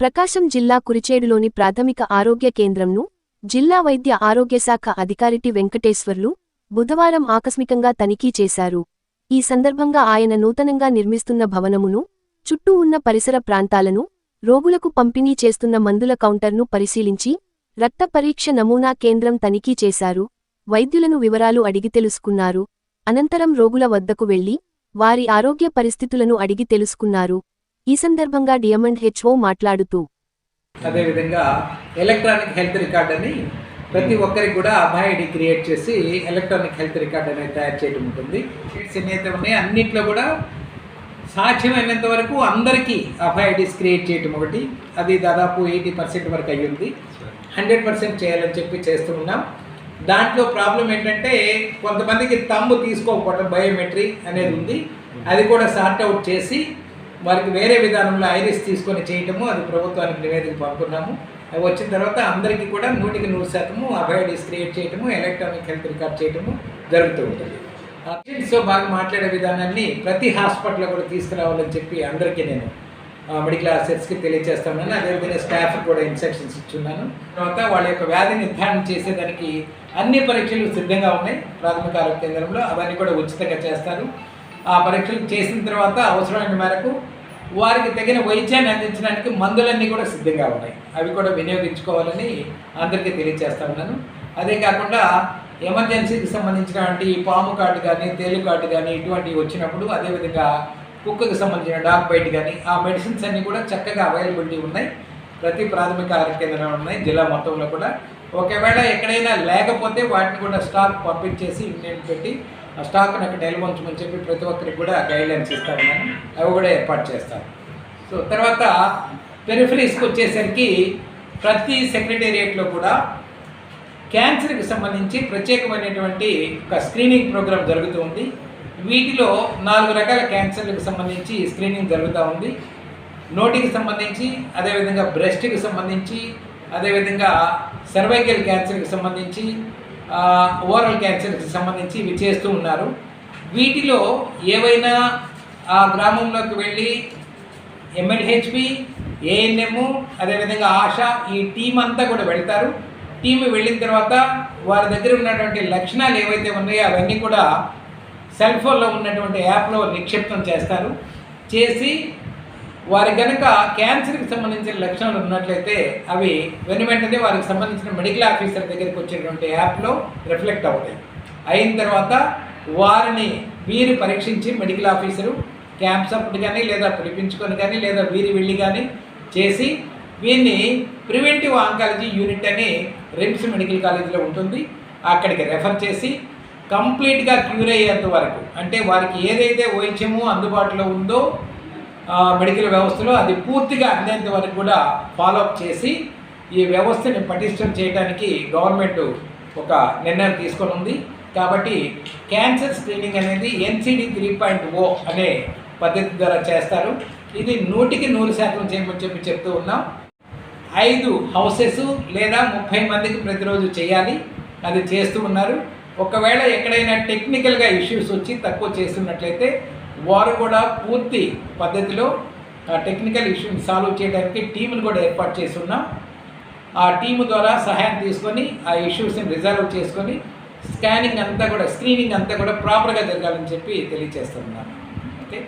ప్రకాశం జిల్లా కురిచేడులోని ప్రాథమిక ఆరోగ్య కేంద్రంను జిల్లా వైద్య ఆరోగ్య శాఖ అధికారిటి వెంకటేశ్వర్లు బుధవారం ఆకస్మికంగా తనిఖీ చేశారు. ఈ సందర్భంగా ఆయన నూతనంగా నిర్మిస్తున్న భవనమును చుట్టూ ఉన్న పరిసర ప్రాంతాలను రోగులకు పంపిణీ చేస్తున్న మందుల కౌంటర్ను పరిశీలించి రక్త పరీక్ష నమూనా కేంద్రం తనిఖీ చేశారు. వైద్యులను వివరాలు అడిగి తెలుసుకున్నారు. అనంతరం రోగుల వద్దకు వెళ్ళి వారి ఆరోగ్య పరిస్థితులను అడిగి తెలుసుకున్నారు. ఈ సందర్భంగా డియమండ్ హెచ్ఓ మాట్లాడుతూ అదేవిధంగా ఎలక్ట్రానిక్ హెల్త్ రికార్డ్ అని ప్రతి ఒక్కరికి కూడా అభయ ఐడి క్రియేట్ చేసి ఎలక్ట్రానిక్ హెల్త్ రికార్డ్ అనేది తయారు చేయడం ఉంటుంది. షీట్స్ ఎన్నైతే అన్నిట్లో కూడా సాధ్యమైనంత వరకు అందరికీ అభయ ఐడీస్ క్రియేట్ చేయటం ఒకటి. అది దాదాపు ఎయిటీ పర్సెంట్ వరకు అయ్యింది హండ్రెడ్ పర్సెంట్ చేయాలని చెప్పి చేస్తూ ఉన్నాం. దాంట్లో ప్రాబ్లం ఏంటంటే కొంతమందికి తమ్ము తీసుకోకపోవడం బయోమెట్రీ అనేది ఉంది. అది కూడా సార్ట్ అవుట్ చేసి వారికి వేరే విధానంలో ఐరిస్ తీసుకొని చేయటము అది ప్రభుత్వానికి నివేదిక పంపుకున్నాము అవి వచ్చిన తర్వాత అందరికీ కూడా నూటికి నూరు శాతము అభయడీస్ క్రియేట్ చేయటము ఎలక్ట్రానిక్ హెల్త్ రికార్డ్ చేయటము జరుగుతూ ఉంటుంది. పేషెంట్స్తో బాగా మాట్లాడే విధానాన్ని ప్రతి హాస్పిటల్లో కూడా తీసుకురావాలని చెప్పి అందరికీ నేను మెడికల్ ఆఫీసర్స్కి తెలియజేస్తాను అదేవిధంగా స్టాఫ్ కూడా ఇన్స్ట్రక్షన్స్ ఇచ్చున్నాను. తర్వాత వాళ్ళ యొక్క వ్యాధి నిర్ధారణ చేసేదానికి అన్ని పరీక్షలు సిద్ధంగా ఉన్నాయి. ప్రాథమిక ఆరోగ్య కేంద్రంలో అవన్నీ కూడా ఉచితంగా చేస్తారు. ఆ పరీక్షలు చేసిన తర్వాత అవసరమైన మేరకు వారికి తగిన వైద్యాన్ని అందించడానికి మందులన్నీ కూడా సిద్ధంగా ఉన్నాయి. అవి కూడా వినియోగించుకోవాలని అందరికీ తెలియజేస్తా ఉన్నాను. అదే కాకుండా ఎమర్జెన్సీకి సంబంధించినటువంటి పాము కార్డు కానీ తేలు కార్డు కానీ ఇటువంటివి వచ్చినప్పుడు అదేవిధంగా కుక్కకి సంబంధించిన డాగ్ బైట్ కానీ ఆ మెడిసిన్స్ అన్నీ కూడా చక్కగా అవైలబిలిటీ ఉన్నాయి. ప్రతి ప్రాథమిక ఆరోగ్య కేంద్రంలో ఉన్నాయి జిల్లా మొత్తంలో కూడా. ఒకవేళ ఎక్కడైనా లేకపోతే వాటిని కూడా స్టాక్ పంపించేసి ఇండియన్ పెట్టి స్టాక్ని అక్కడ నిల్వ ఉంచమని చెప్పి ప్రతి ఒక్కరికి కూడా గైడ్లైన్స్ ఇస్తాను నేను. అవి కూడా ఏర్పాటు చేస్తాను. సో తర్వాత పెరిఫరీస్కి వచ్చేసరికి ప్రతి సెక్రటేరియట్లో కూడా క్యాన్సర్కి సంబంధించి ప్రత్యేకమైనటువంటి ఒక స్క్రీనింగ్ ప్రోగ్రాం జరుగుతూ ఉంది. వీటిలో నాలుగు రకాల క్యాన్సర్లకు సంబంధించి స్క్రీనింగ్ జరుగుతూ ఉంది. నోటికి సంబంధించి అదేవిధంగా బ్రెస్ట్కి సంబంధించి అదేవిధంగా సర్వైకల్ క్యాన్సర్కి సంబంధించి ఓరల్ క్యాన్సర్కి సంబంధించి ఇవి చేస్తూ ఉన్నారు. వీటిలో ఏవైనా ఆ గ్రామంలోకి వెళ్ళి ఎంఎల్హెచ్పి ఏఎన్ఎం అదేవిధంగా ఆశ ఈ టీం అంతా కూడా వెళ్తారు. టీం వెళ్ళిన తర్వాత వారి దగ్గర ఉన్నటువంటి లక్షణాలు ఏవైతే ఉన్నాయో అవన్నీ కూడా సెల్ ఫోన్లో ఉన్నటువంటి యాప్లో నిక్షిప్తం చేస్తారు. చేసి వారి కనుక క్యాన్సర్కి సంబంధించిన లక్షణాలు ఉన్నట్లయితే అవి వెను వెంటనే వారికి సంబంధించిన మెడికల్ ఆఫీసర్ దగ్గరికి వచ్చేటువంటి యాప్లో రిఫ్లెక్ట్ అవుతాయి. అయిన తర్వాత వారిని వీరు పరీక్షించి మెడికల్ ఆఫీసరు క్యాంప్స్ అప్పుడు కానీ లేదా పిలిపించుకొని కానీ లేదా వీరి వెళ్ళి కానీ చేసి వీరిని ప్రివెంటివ్ ఆంకాలజీ యూనిట్ అని రిమ్స్ మెడికల్ కాలేజీలో ఉంటుంది. అక్కడికి రెఫర్ చేసి కంప్లీట్గా క్యూర్ అయ్యేంత వరకు అంటే వారికి ఏదైతే వైద్యము అందుబాటులో ఉందో మెడికల్ వ్యవస్థలో అది పూర్తిగా అందేంత వరకు కూడా ఫాలోఅప్ చేసి ఈ వ్యవస్థని పటిష్టం చేయడానికి గవర్నమెంట్ ఒక నిర్ణయం తీసుకొని ఉంది. కాబట్టి క్యాన్సర్ స్క్రీనింగ్ అనేది ఎన్సిడి త్రీ పాయింట్ ఓ అనే పద్ధతి ద్వారా చేస్తారు. ఇది నూటికి నూరు శాతం చేయమని చెప్పి చెప్తూ ఉన్నాం. ఐదు హౌసెస్ లేదా ముప్పై మందికి ప్రతిరోజు చేయాలి. అది చేస్తూ ఉన్నారు. ఒకవేళ ఎక్కడైనా టెక్నికల్గా ఇష్యూస్ వచ్చి తక్కువ చేస్తున్నట్లయితే వారు కూడా పూర్తి పద్ధతిలో ఆ టెక్నికల్ ఇష్యూని సాల్వ్ చేయడానికి టీములు కూడా ఏర్పాటు చేస్తున్నాం. ఆ టీము ద్వారా సహాయం తీసుకొని ఆ ఇష్యూస్ని రిజాల్వ్ చేసుకొని స్కానింగ్ అంతా కూడా స్క్రీనింగ్ అంతా కూడా ప్రాపర్గా జరగాలని చెప్పి తెలియజేస్తున్నాను. ఓకే